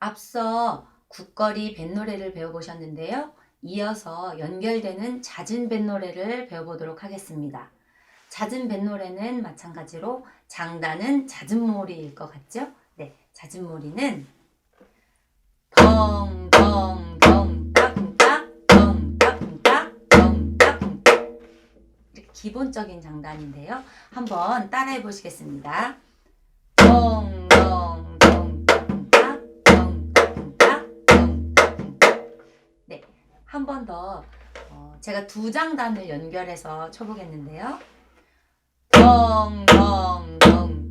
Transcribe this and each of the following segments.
앞서 국거리 뱃노래를 배워보셨는데요. 이어서 연결되는 잦은 뱃노래를 배워보도록 하겠습니다. 잦은 뱃노래는 마찬가지로 장단은 잦은 모리일 것 같죠? 네, 잦은 모리는 덩덩덩 따쿵따 덩따쿵따 덩따쿵따 기본적인 장단인데요. 한번 따라해 보시겠습니다. 덩덩덩 한 번 더 어, 제가 두 장단을 연결해서 쳐보겠는데요. 덩덩덩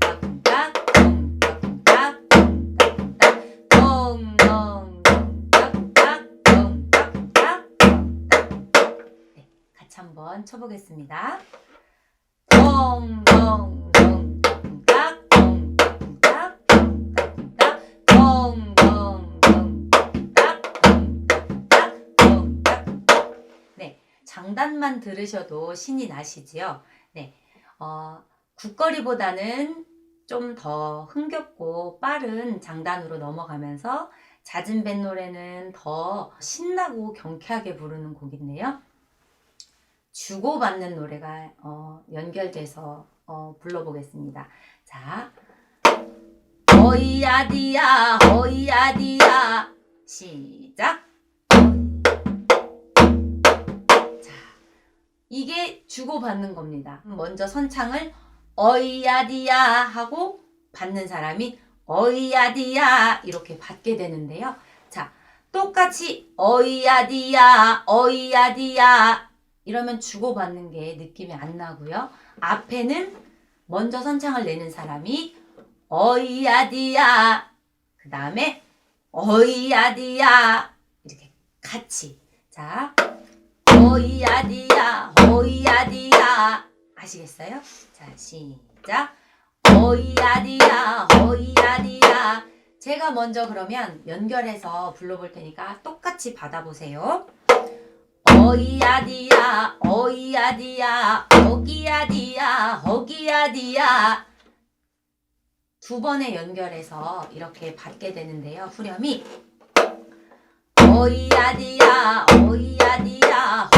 네, 한번 쳐보겠습니다. 장단만 들으셔도 신이 나시지요. 네, 어, 국거리보다는 좀 더 흥겹고 빠른 장단으로 넘어가면서 잦은 뱃 노래는 더 신나고 경쾌하게 부르는 곡인데요. 주고받는 노래가 어, 연결돼서 어, 불러보겠습니다. 자, 어이야디야, 어이야디야, 시작. 이게 주고받는 겁니다. 먼저 선창을 어이야디야 하고 받는 사람이 어이야디야 이렇게 받게 되는데요. 자, 똑같이 어이야디야, 어이야디야 이러면 주고받는 게 느낌이 안 나고요. 앞에는 먼저 선창을 내는 사람이 어이야디야 그 다음에 어이야디야 이렇게 같이 자 어이야디야 어이야디야. 아시겠어요? 자 시작. 어이야디야 어이야디야. 제가 먼저 그러면 연결해서 불러볼 테니까 똑같이 받아보세요. 어이야디야 어이야디야. 어기야디야 어기야디야. 두 번에 연결해서 이렇게 받게 되는데요 후렴이. 어이야디야 어이야디야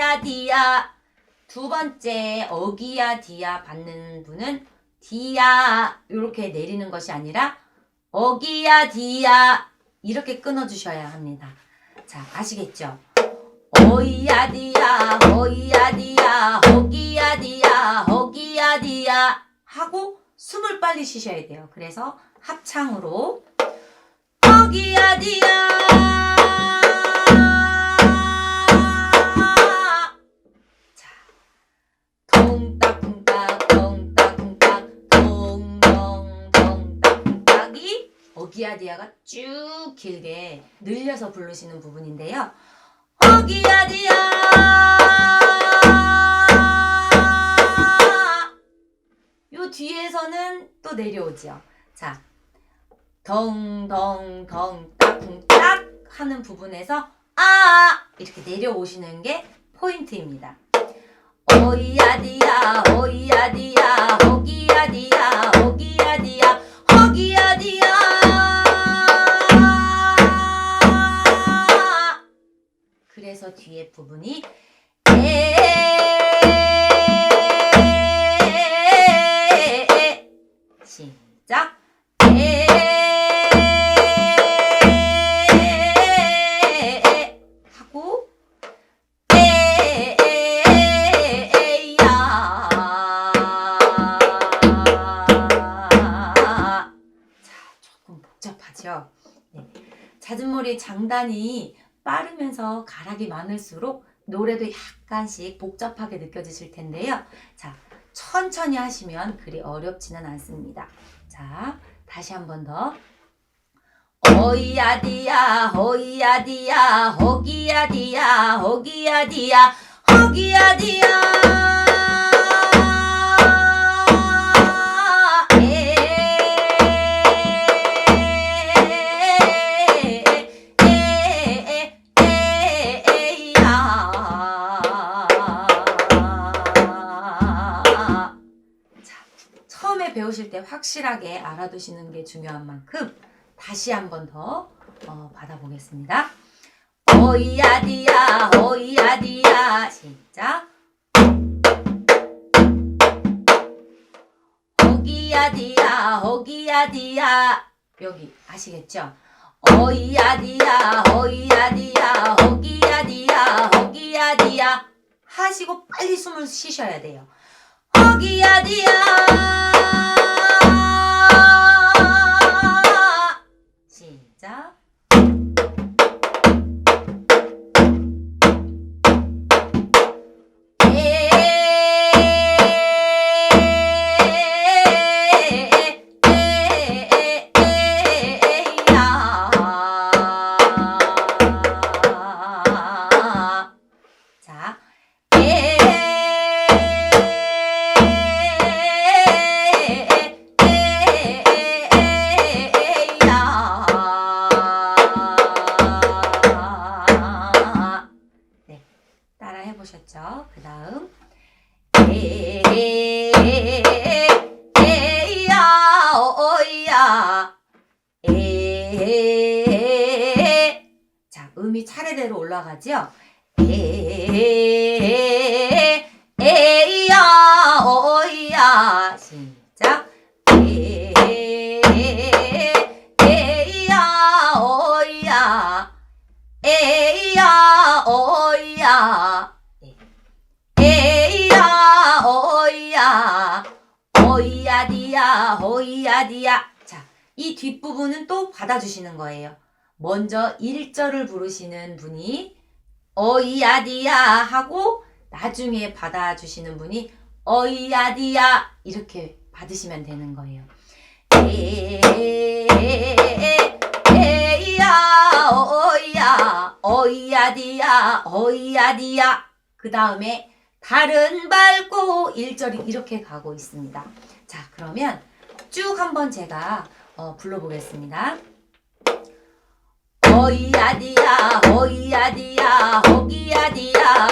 어기야 디야 두 번째 어기야 디야 받는 분은 디야 이렇게 내리는 것이 아니라 어기야 디야 이렇게 끊어주셔야 합니다. 자 아시겠죠? 어이야 디야 어이야 디야 어기야 디야 어기야 디야 하고 숨을 빨리 쉬셔야 돼요. 그래서 합창으로 어기야 디야 기야디야가 쭉 길게 늘려서 부르시는 부분인데요. 어기야디야 요 뒤에서는 또 내려오죠. 자, 덩덩덩 딱쿵딱 하는 부분에서 아 이렇게 내려오시는 게 포인트입니다. 어이야디야 어이야디야 어기야디야 뒤에 부분이 에 시작 에 하고 자, 조금 복잡하죠. 네. 잦은머리 장단이 빠르면서 가락이 많을수록 노래도 약간씩 복잡하게 느껴지실 텐데요. 자, 천천히 하시면 그리 어렵지는 않습니다. 자, 다시 한 번 더. 어이야디야, 어이야디야, 허기야디야, 허기야디야, 허기야디야. 확실하게 알아두시는 게 중요한 만큼 다시 한 번 더 어, 받아보겠습니다. 오이야디야 오이야디야 시작 호기야디야 호기야디야 여기 아시겠죠? 오이야디야 오이야디야 호기야디야 호기야디야 하시고 빨리 숨을 쉬셔야 돼요. 호기야디야 시작 오야 네. 에야 오야 오이야디야 오이야디야 자, 이 뒷부분은 또 받아주시는 거예요. 먼저 1절을 부르시는 분이 어이야디야 하고 나중에 받아주시는 분이 어이야디야 이렇게 받으시면 되는 거예요. 에야 어이야 어이야디야 어이야디야 그 다음에 달은 밝고 1절이 이렇게 가고 있습니다. 자 그러면 쭉 한번 제가 어, 불러보겠습니다. 어이야디야 허기야디야 허기야디야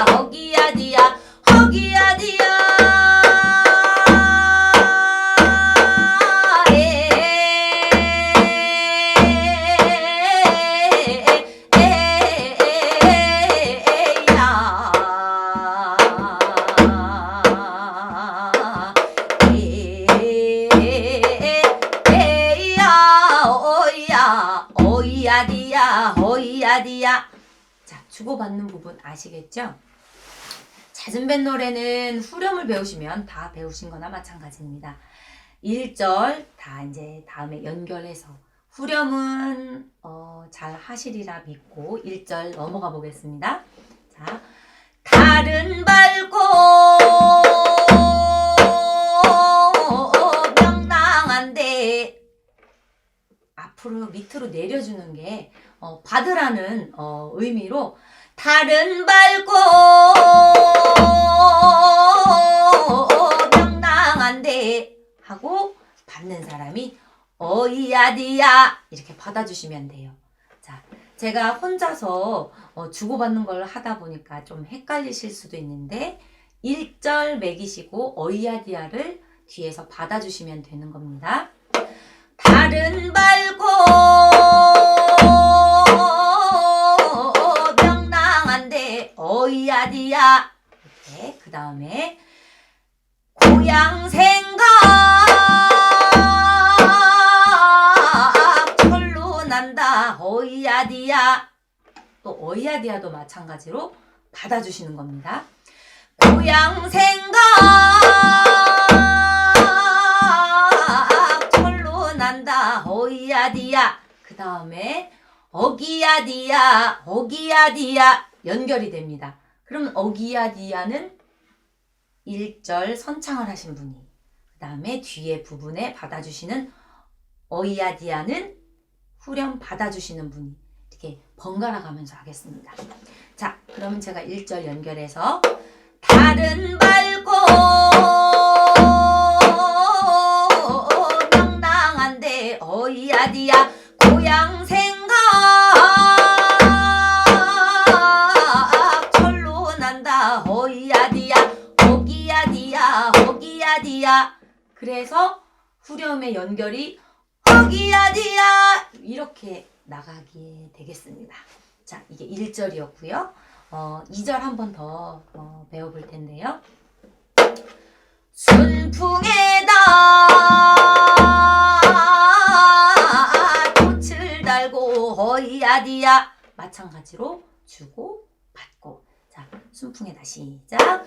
부분 아시겠죠? 뵌 노래는 후렴을 배우시면 다 배우신 거나 마찬가지입니다. 1절 다 이제 다음에 연결해서 후렴은 어, 잘 하시리라 믿고 1절 넘어가 보겠습니다. 자, 밝고 명랑한데 앞으로 밑으로 내려주는 게 어, 받으라는 어, 의미로 달은 밝고 명랑한데 하고 받는 사람이 어이야디야 이렇게 받아주시면 돼요. 자, 제가 혼자서 어, 주고받는 걸 하다 보니까 좀 헷갈리실 수도 있는데 1절 매기시고 어이야디야를 뒤에서 받아주시면 되는 겁니다. 달은 밝고 어이야디야. 이렇게 그 다음에 고향 생각. 철로 난다. 어이야디야. 또 어이야디야도 마찬가지로 받아주시는 겁니다. 고향 생각. 철로 난다. 어이야디야. 그 다음에 어기야디야. 어기야디야. 연결이 됩니다. 그러면 어기야디야는 1절 선창을 하신 분이 그 다음에 뒤에 부분에 받아주시는 어이야디야는 후렴 받아주시는 분이 이렇게 번갈아 가면서 하겠습니다. 자 그러면 제가 1절 연결해서 달 되겠습니다. 자, 이게 1절이었고요. 어, 2절 한 번 더 어, 배워볼 텐데요. 순풍에다 꽃을 달고 허이야디야 마찬가지로 주고 받고 자 순풍에다 시작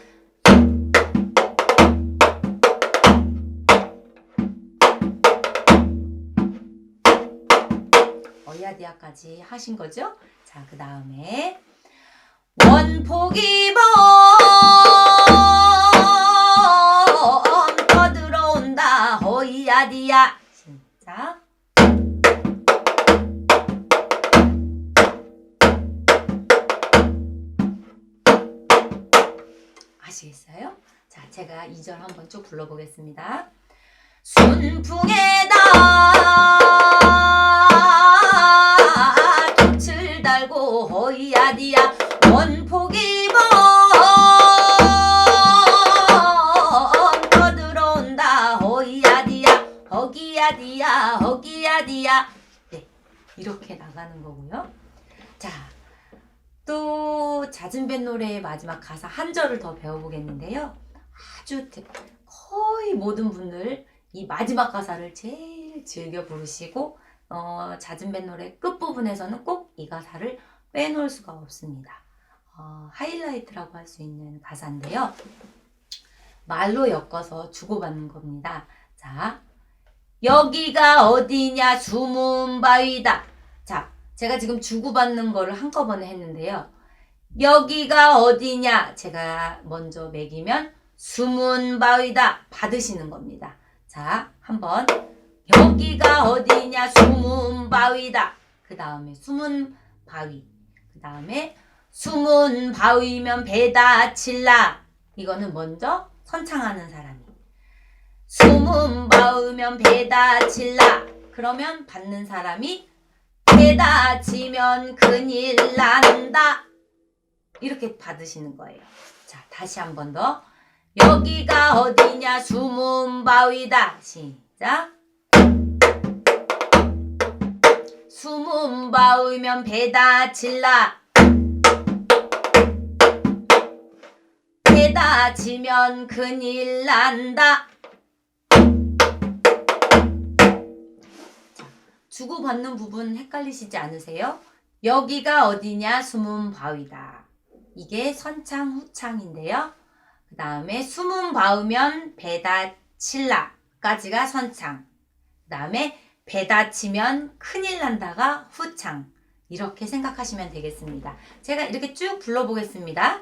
어이야디야까지 하신 거죠? 자 그 다음에 원포기범 떠들어온다 허이야디야 시작 아시겠어요? 자 제가 2절 한번 쭉 불러보겠습니다 순풍에 허기야디야 네 이렇게 나가는 거고요 자 또 잦은 뱃 노래의 마지막 가사 한 절을 더 배워보겠는데요 아주 대- 거의 모든 분들 이 마지막 가사를 제일 즐겨 부르시고 어, 잦은 뱃 노래 끝부분에서는 꼭 이 가사를 빼놓을 수가 없습니다. 어, 하이라이트라고 할 수 있는 가사인데요. 말로 엮어서 주고받는 겁니다. 자, 여기가 어디냐 숨은 바위다. 자, 제가 지금 주고받는 거를 한꺼번에 했는데요. 여기가 어디냐 제가 먼저 매기면 숨은 바위다 받으시는 겁니다. 자, 한번 여기가 어디냐 숨은 바위다. 그 다음에 숨은 바위. 그 다음에 숨은 바위면 배다 칠라. 이거는 먼저 선창하는 사람이. 숨은 바위면 배다 칠라. 그러면 받는 사람이 배다 치면 큰일 난다. 이렇게 받으시는 거예요. 자, 다시 한 번 더. 여기가 어디냐 숨은 바위다. 시작. 숨은 바위면 배다 칠라. 배다 치면 큰일 난다. 주고받는 부분 헷갈리시지 않으세요? 여기가 어디냐 숨은 바위다. 이게 선창 후창인데요. 그 다음에 숨은 바우면 배다 칠라까지가 선창. 그 다음에 배다 치면 큰일 난다가 후창. 이렇게 생각하시면 되겠습니다. 제가 이렇게 쭉 불러보겠습니다.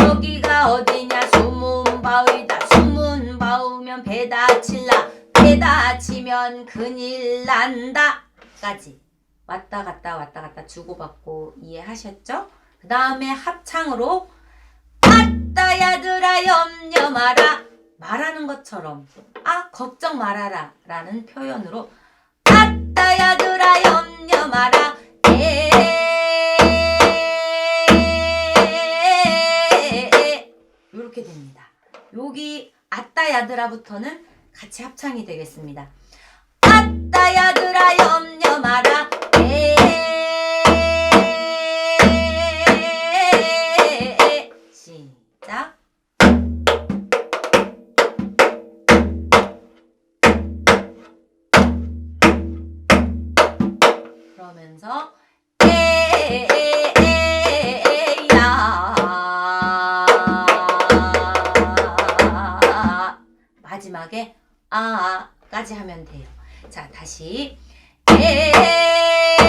여기가 어디냐 숨은 바위다. 숨은 바우면 배다 칠라. 배다 치면 큰일 난다 까지. 왔다 갔다 왔다 갔다 주고받고 이해하셨죠? 그 다음에 합창으로 아따 야들아 염려 마라 말하는 것처럼 아 걱정 말아라 라는 표현으로 아따 야들아 염려 마라 이렇게 됩니다. 여기 아따 야들아부터는 같이 합창이 되겠습니다. 아따 야 들아 염려 마라. 마지막에 아까지 하면 돼요. 자 다시 에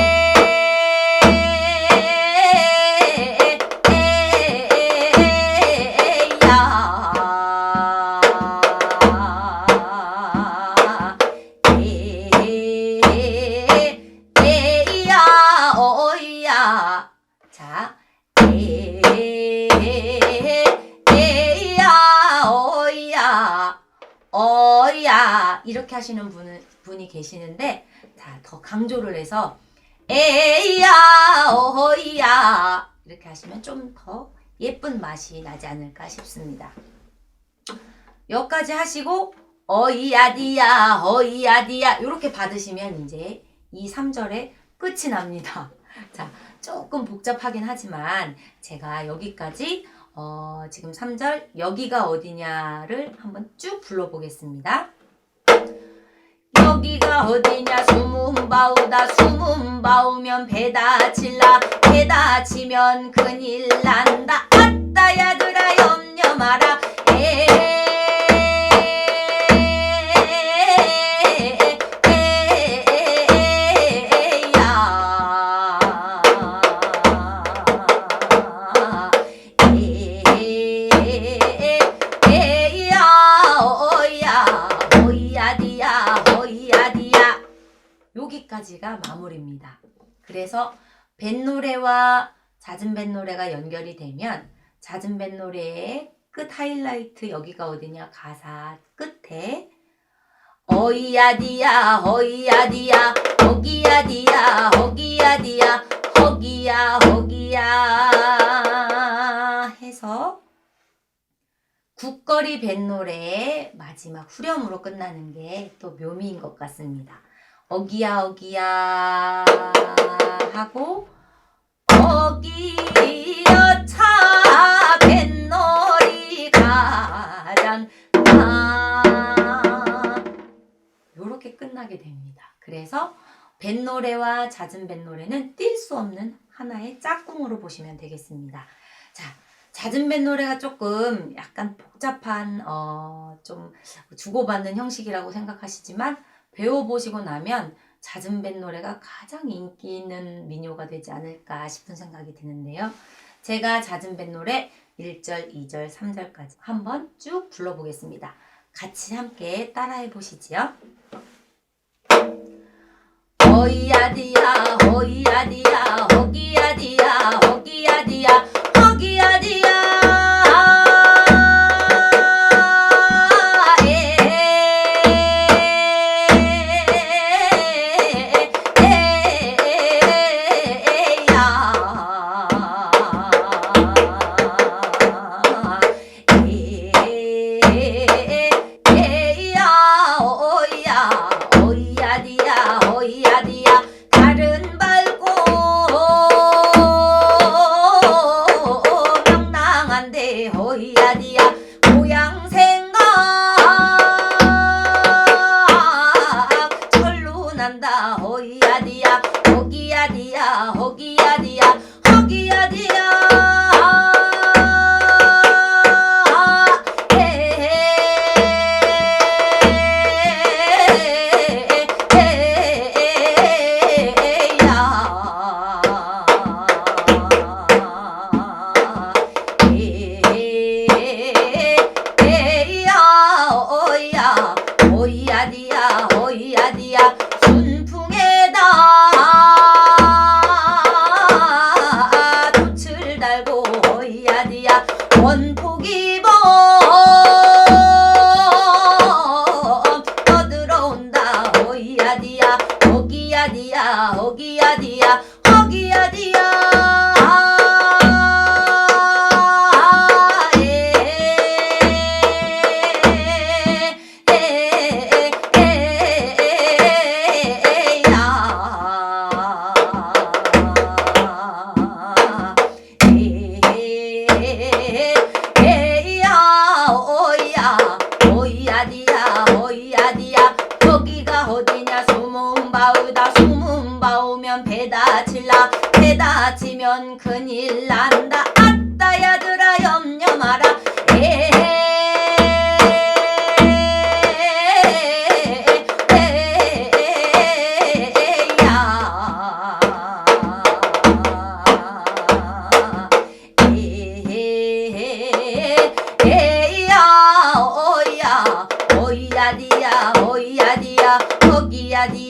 하시는 분, 분이 계시는데 자, 더 강조를 해서 에야 어이야 이렇게 하시면 좀 더 예쁜 맛이 나지 않을까 싶습니다. 여기까지 하시고 어이야디야 어이야디야 이렇게 받으시면 이제 이 3절에 끝이 납니다. 자, 조금 복잡하긴 하지만 제가 여기까지 어, 지금 3절 여기가 어디냐를 한번 쭉 불러보겠습니다. 여기가 어디냐? 숨은 바우다. 숨은 바우면 배다 칠라. 배다 치면 큰일 난다. 아따 야들아 염려 마라. 에야 여기까지가 마무리입니다. 그래서 뱃노래와 잦은 뱃노래가 연결이 되면 잦은 뱃노래의 끝 하이라이트 여기가 어디냐 가사 끝에 어이야디야 어이야디야 허기야디야 허기야디야 허기야 허기야 해서 국거리 뱃노래의 마지막 후렴으로 끝나는 게 또 묘미인 것 같습니다. 어기야 어기야 하고 어기여 차 뱃놀이 가잔 요렇게 끝나게 됩니다. 그래서 뱃노래와 잦은 뱃노래는 뛸 수 없는 하나의 짝꿍으로 보시면 되겠습니다. 자, 잦은 뱃노래가 조금 약간 복잡한 어, 좀 주고받는 형식이라고 생각하시지만 배워보시고 나면 잦은 뱃 노래가 가장 인기 있는 민요가 되지 않을까 싶은 생각이 드는데요. 제가 잦은 뱃 노래 1절, 2절, 3절까지 한번 쭉 불러보겠습니다. 같이 함께 따라해 보시지요. 어이야디야 허기야디야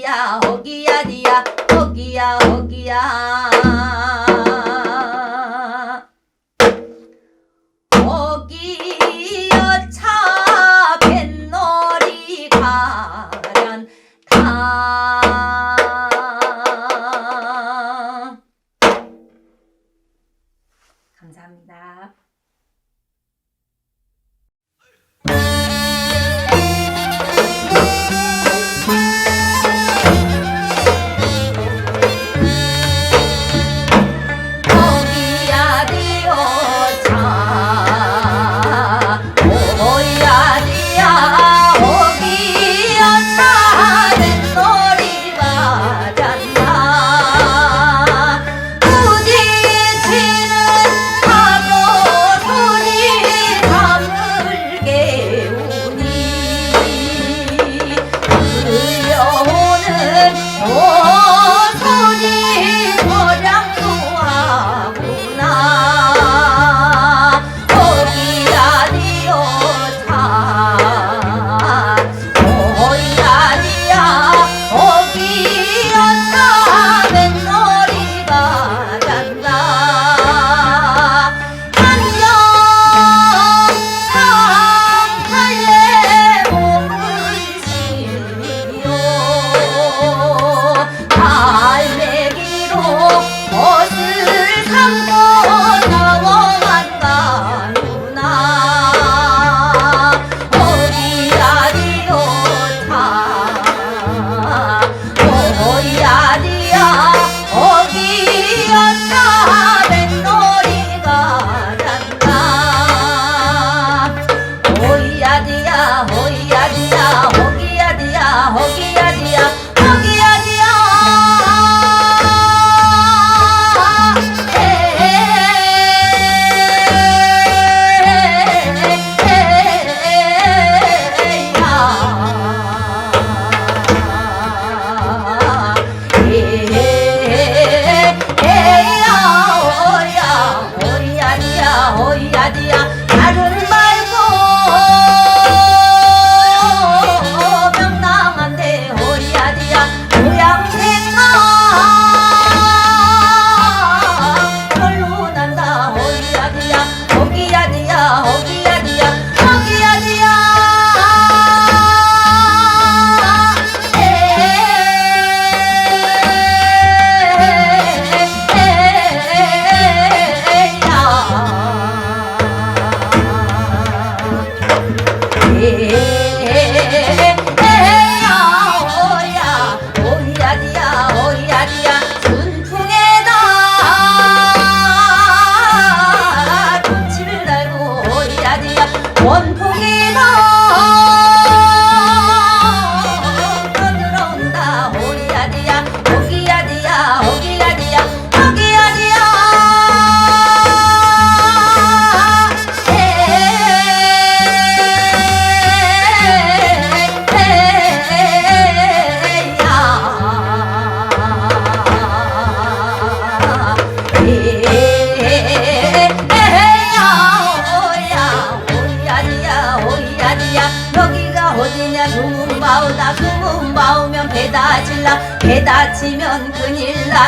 허기야디야 허기야디야 허기야 허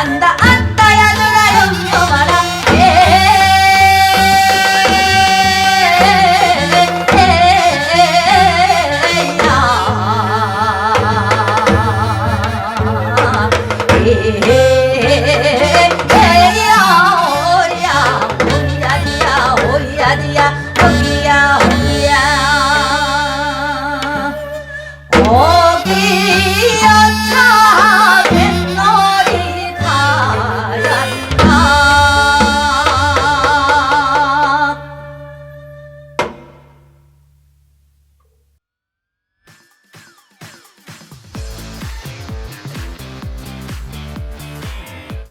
んだあん